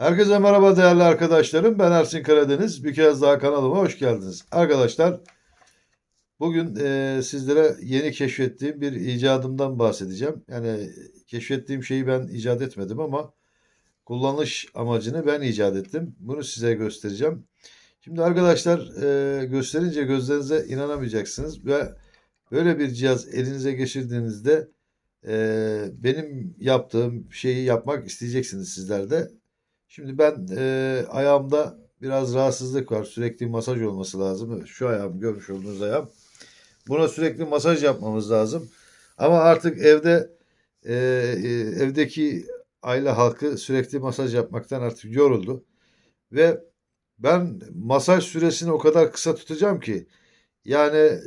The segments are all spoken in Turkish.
Herkese merhaba değerli arkadaşlarım. Ben Ersin Karadeniz. Bir kez daha kanalıma hoş geldiniz. Arkadaşlar bugün e, sizlere yeni keşfettiğim bir icadımdan bahsedeceğim. Yani keşfettiğim şeyi ben icat etmedim ama kullanış amacını ben icat ettim. Bunu size göstereceğim. Şimdi arkadaşlar e, gösterince gözlerinize inanamayacaksınız ve böyle bir cihaz elinize geçirdiğinizde e, benim yaptığım şeyi yapmak isteyeceksiniz sizler de. Şimdi ben e, ayağımda biraz rahatsızlık var. Sürekli masaj olması lazım. Şu ayağım görmüş olduğunuz ayağım. Buna sürekli masaj yapmamız lazım. Ama artık evde e, e, evdeki aile halkı sürekli masaj yapmaktan artık yoruldu. Ve ben masaj süresini o kadar kısa tutacağım ki yani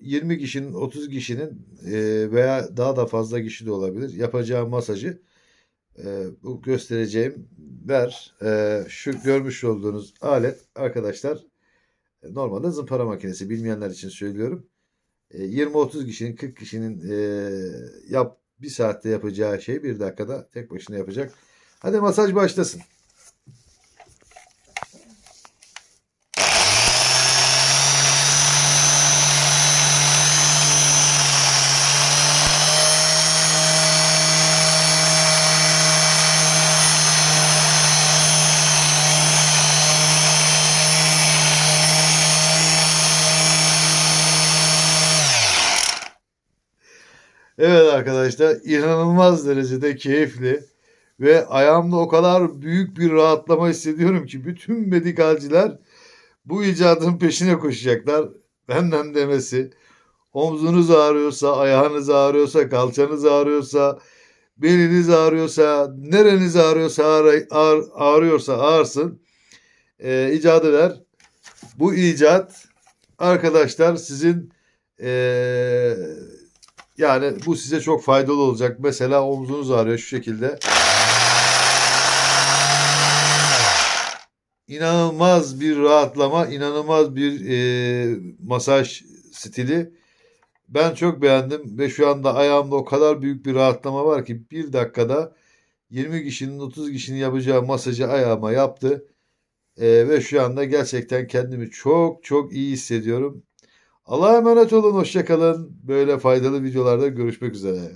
20 kişinin 30 kişinin e, veya daha da fazla kişi de olabilir yapacağı masajı e, bu göstereceğim ver e, şu görmüş olduğunuz alet arkadaşlar normalde zımpara makinesi bilmeyenler için söylüyorum. E, 20-30 kişinin 40 kişinin yap bir saatte yapacağı şey bir dakikada tek başına yapacak. Hadi masaj başlasın. Evet arkadaşlar inanılmaz derecede keyifli ve ayağımda o kadar büyük bir rahatlama hissediyorum ki bütün medikalciler bu icadın peşine koşacaklar. Benden demesi omzunuz ağrıyorsa, ayağınız ağrıyorsa, kalçanız ağrıyorsa, beliniz ağrıyorsa, nereniz ağrıyorsa ağrı- ağır- ağrıyorsa ağırsın. Ee, icadı ver. Bu icat arkadaşlar sizin ee, yani bu size çok faydalı olacak. Mesela omzunuz ağrıyor şu şekilde. İnanılmaz bir rahatlama, inanılmaz bir e, masaj stili. Ben çok beğendim ve şu anda ayağımda o kadar büyük bir rahatlama var ki bir dakikada 20 kişinin 30 kişinin yapacağı masajı ayağıma yaptı. E, ve şu anda gerçekten kendimi çok çok iyi hissediyorum. Allah'a emanet olun, hoşça kalın. Böyle faydalı videolarda görüşmek üzere.